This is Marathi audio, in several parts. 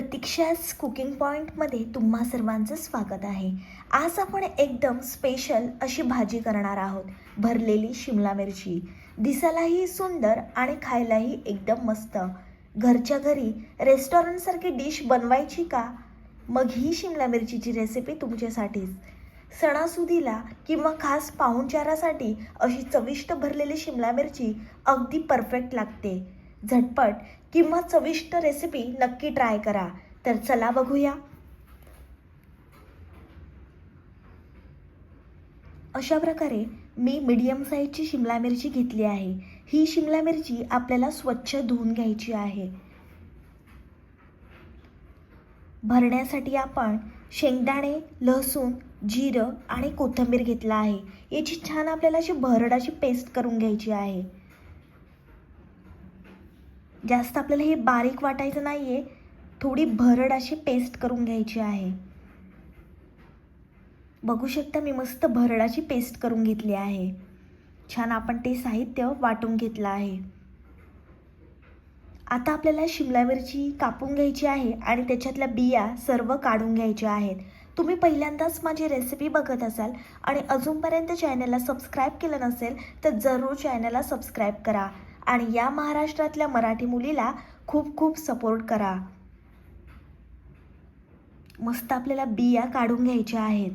प्रतीक्षाच कुकिंग पॉईंटमध्ये तुम्हा सर्वांचं स्वागत आहे. आज आपण एकदम स्पेशल अशी भाजी करणार आहोत भरलेली शिमला मिरची. दिसायलाही सुंदर आणि खायलाही एकदम मस्त. घरच्या घरी रेस्टॉरंटसारखी डिश बनवायची का? मग ही शिमला मिरचीची रेसिपी तुमच्यासाठीच. सणासुदीला किंवा खास पाहुणचारासाठी अशी चविष्ट भरलेली शिमला मिरची अगदी परफेक्ट लागते. झटपट किंवा चविष्ट रेसिपी नक्की ट्राय करा. तर चला बघूया. अशा प्रकारे मी मीडियम साईजची शिमला मिरची घेतली आहे. ही शिमला मिरची आपल्याला स्वच्छ धुवून घ्यायची आहे. भरण्यासाठी आपण शेंगदाणे लसूण जिरं आणि कोथिंबीर घेतला आहे. याची छान आपल्याला अशी भरडाची पेस्ट करून घ्यायची आहे. जास्त आपल्याला हे बारीक वाटायचं नाही आहे थोडी भरड अशी पेस्ट करून घ्यायची आहे. बघू शकता मी मस्त भरडाची पेस्ट करून घेतली आहे. छान आपण ते साहित्य वाटून घेतलं आहे. आता आपल्याला शिमला मिरची कापून घ्यायची आहे आणि त्याच्यातल्या बिया सर्व काढून घ्यायच्या आहेत. तुम्ही पहिल्यांदाच माझी रेसिपी बघत असाल आणि अजूनपर्यंत चॅनलला सबस्क्राईब केलं नसेल तर जरूर चॅनलला सबस्क्राईब करा. आणि या महाराष्ट्रातल्या मराठी मुलीला खूप खूप सपोर्ट करा. मस्त आपल्याला बिया काढून घ्यायच्या आहेत.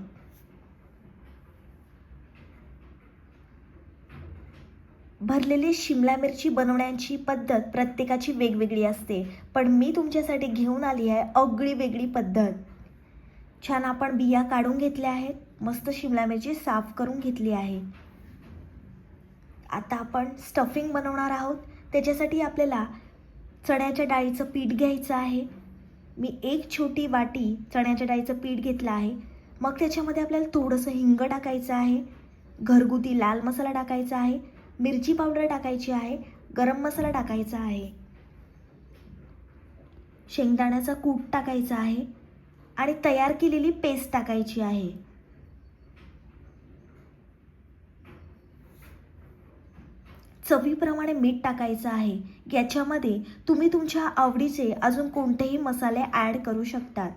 भरलेली शिमला मिरची बनवण्याची पद्धत प्रत्येकाची वेगवेगळी असते पण मी तुमच्यासाठी घेऊन आली आहे अगळी वेगळी पद्धत. छान आपण बिया काढून घेतल्या आहेत मस्त शिमला मिरची साफ करून घेतली आहे. आता आपण स्टफिंग बनवणार आहोत. त्याच्यासाठी आपल्याला चण्याच्या डाळीचं पीठ घ्यायचं आहे. मी एक छोटी वाटी चण्याच्या डाळीचं पीठ घेतलं आहे. मग त्याच्यामध्ये आपल्याला थोडंसं हिंग टाकायचं आहे. घरगुती लाल मसाला टाकायचा आहे. मिरची पावडर टाकायची आहे. गरम मसाला टाकायचा आहे. शेंगदाण्याचा कूट टाकायचा आहे. आणि तयार केलेली पेस्ट टाकायची आहे. चवीप्रमाणे मीठ टाकायचं आहे. याच्यामध्ये तुम्ही तुमच्या आवडीचे अजून कोणतेही मसाले ॲड करू शकतात.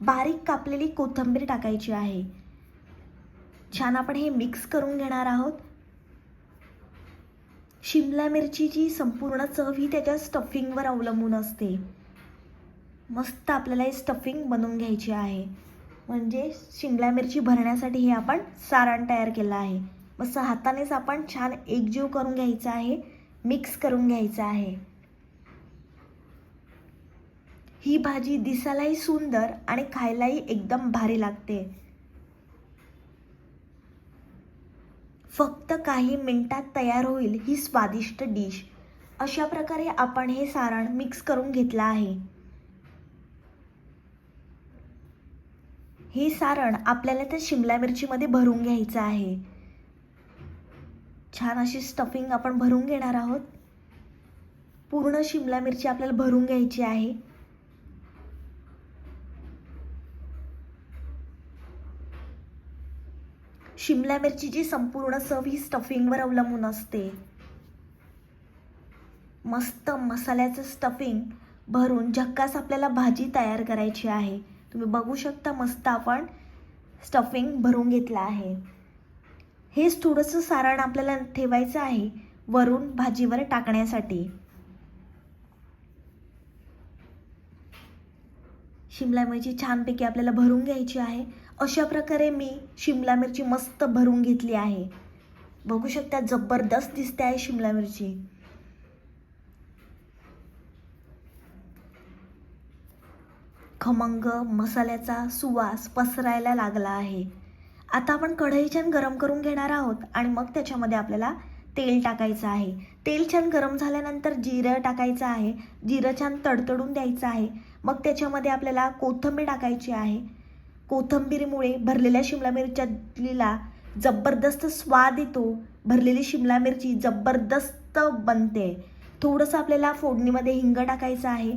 बारीक कापलेली कोथिंबीर टाकायची आहे. छान आपण हे मिक्स करून घेणार आहोत. शिमला मिरचीची संपूर्ण चव ही त्याच्या स्टफिंगवर अवलंबून असते. मस्त आपल्याला हे स्टफिंग बनवून घ्यायची आहे. म्हणजे शिमला मिरची भरण्यासाठी हे आपण सारण तयार केलं आहे. मस्त हातानेच आपण छान एकजीव करून घ्यायचा आहे मिक्स करून घ्यायचं आहे. ही भाजी दिसायलाही सुंदर आणि खायलाही एकदम भारी लागते. फक्त काही मिनिटात तयार होईल ही स्वादिष्ट डिश अशा प्रकारे आपण हे सारण मिक्स करून घेतलं आहे. हे सारण आपल्याला त्या शिमला मिरचीमध्ये भरून घ्यायचं आहे. छान अशी स्टफिंग आपण भरून घेणार आहोत. पूर्ण शिमला मिरची आपल्याला भरून घ्यायची आहे. शिमला मिरचीची संपूर्ण चव ही स्टफिंगवर अवलंबून असते. मस्त मसाल्याचं स्टफिंग भरून झक्कास आपल्याला भाजी तयार करायची आहे. तुम्ही बघू शकता मस्त आपण स्टफिंग भरून घेतलं आहे. हेच थोडंसं सारण आपल्याला ठेवायचं आहे वरून भाजीवर टाकण्यासाठी. शिमला मिरची छानपैकी आपल्याला भरून घ्यायची आहे. अशा प्रकारे मी शिमला मिरची मस्त भरून घेतली आहे. बघू शकता जबरदस्त दिसते आहे शिमला मिरची. खमंग मसाल्याचा सुवास पसरायला लागला आहे. आता आपण कढई छान गरम करून घेणार आहोत आणि मग त्याच्यामध्ये आपल्याला तेल टाकायचं आहे. तेल छान गरम झाल्यानंतर जिरं टाकायचं आहे. जिरं छान तडतडून द्यायचं आहे. मग त्याच्यामध्ये आपल्याला कोथंबीर टाकायची आहे. कोथिंबीरीमुळे भरलेल्या शिमला मिरच्या जबरदस्त स्वाद येतो. भरलेली शिमला मिरची जबरदस्त बनते. थोडंसं आपल्याला फोडणीमध्ये हिंग टाकायचं आहे.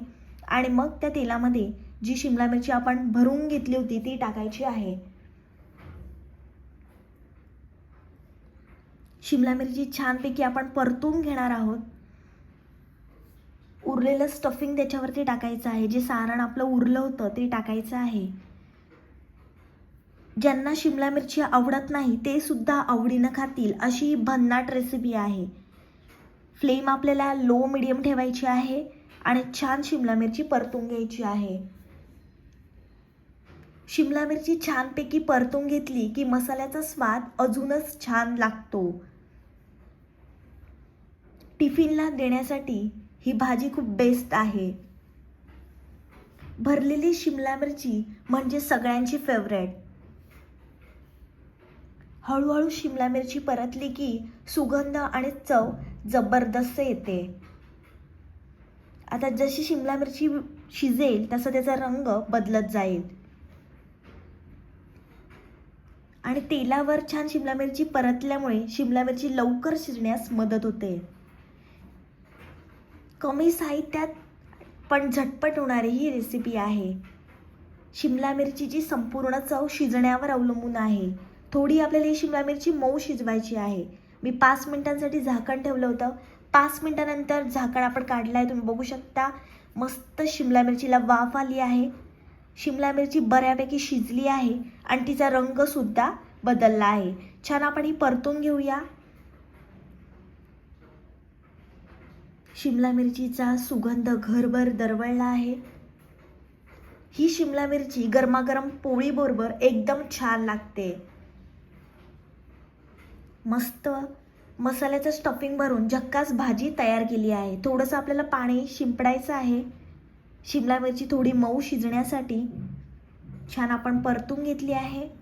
आणि मग त्या तेलामध्ये जी शिमला मिरची आपण भरून घेतली होती ती टाकायची आहे. शिमला मिरची छानपैकी आपण परतून घेणार आहोत. उरलेलं स्टफिंग त्याच्यावरती टाकायचं आहे. जे सारण आपलं उरलं होतं ते टाकायचं आहे. ज्यांना शिमला मिरची आवडत नाही ते सुद्धा आवडीनं खातील. अशी ही भन्नाट रेसिपी आहे. फ्लेम आपल्याला लो मिडियम ठेवायची आहे आणि छान शिमला मिरची परतून घ्यायची आहे. शिमला मिरची छानपैकी परतून घेतली की मसाल्याचा स्वाद अजूनच छान लागतो. टिफिनला देण्यासाठी ही भाजी खूप बेस्ट आहे. भरलेली शिमला मिरची म्हणजे सगळ्यांची फेवरेट हळूहळू शिमला मिरची परतली की सुगंध आणि चव जबरदस्त येते. आता जशी शिमला मिरची शिजेल तसा त्याचा रंग बदलत जाईल. आणि तेलावर छान शिमला मिरची परतल्यामुळे शिमला मिरची लवकर शिजण्यास मदत होते. कमी साहित्यात पण झटपट होणारी ही रेसिपी आहे. शिमला मिरचीची संपूर्ण चव शिजण्यावर अवलंबून आहे. थोडी आपल्याला ही शिमला मिरची मऊ शिजवायची आहे. मी पाच मिनिटांसाठी झाकण ठेवलं होतं. पाच मिनिटानंतर झाकण आपण काढलं आहे तुम्ही बघू शकता. मस्त शिमला मिरचीला वाफ आली आहे. शिमला मिरची बऱ्यापैकी शिजली आहे आणि तिचा रंगसुद्धा बदलला आहे. छान आपण ही परतून घेऊया. शिमला मिरचीचा सुगंध घरभर दरवळला आहे. ही शिमला मिरची गरमागरम पोळीबरोबर एकदम छान लागते. मस्त मसाल्याचं स्टफिंग भरून झक्कास भाजी तयार केली आहे. थोडंसं आपल्याला पाणी शिंपडायचं आहे. शिमला मिरची थोडी मऊ शिजण्यासाठी छान आपण परतून घेतली आहे.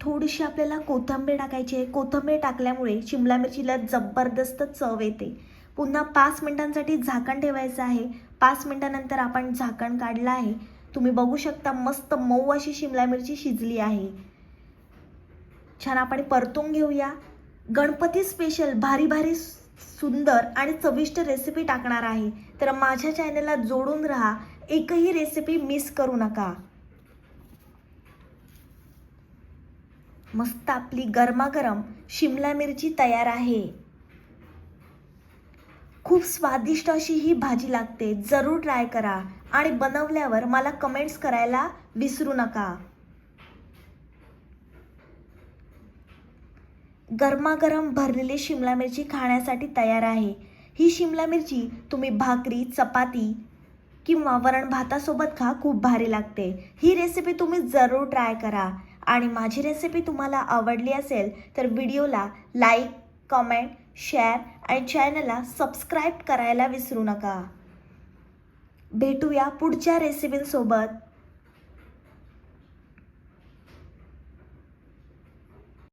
थोडीशी आपल्याला कोथिंबीर टाकायची आहे. कोथिंबीर टाकल्यामुळे शिमला मिरचीला जबरदस्त चव येते. पुन्हा पाच मिनटांसाठी झाकण ठेवायचं आहे. पाच मिनटानंतर आपण झाकण काढलं आहे. तुम्ही बघू शकता मस्त मऊ अशी शिमला मिरची शिजली आहे. छान आपण परतून घेऊया. गणपती स्पेशल भारी भारी सुंदर आणि चविष्ट रेसिपी टाकणार आहे. तर माझ्या चॅनलला जोडून राहा. एकही रेसिपी मिस करू नका. मस्त आपली गरमागरम शिमला मिरची तयार आहे. खूप स्वादिष्ट अशी ही भाजी लागते. जरूर ट्राय करा आणि बनवल्यावर मला कमेंट्स करायला विसरू नका. गरमागरम भरलेली शिमला मिरची खाण्यासाठी तयार आहे. ही शिमला मिरची तुम्ही भाकरी चपाती किंवा वरण भातासोबत खा खूप भारी लागते. ही रेसिपी तुम्ही जरूर ट्राय करा. आणि माझी रेसिपी तुम्हाला आवडली असेल तर व्हिडिओला लाईक कमेंट शेअर आणि चॅनलला सबस्क्राईब करायला विसरू नका. भेटूया पुढच्या रेसिपींसोबत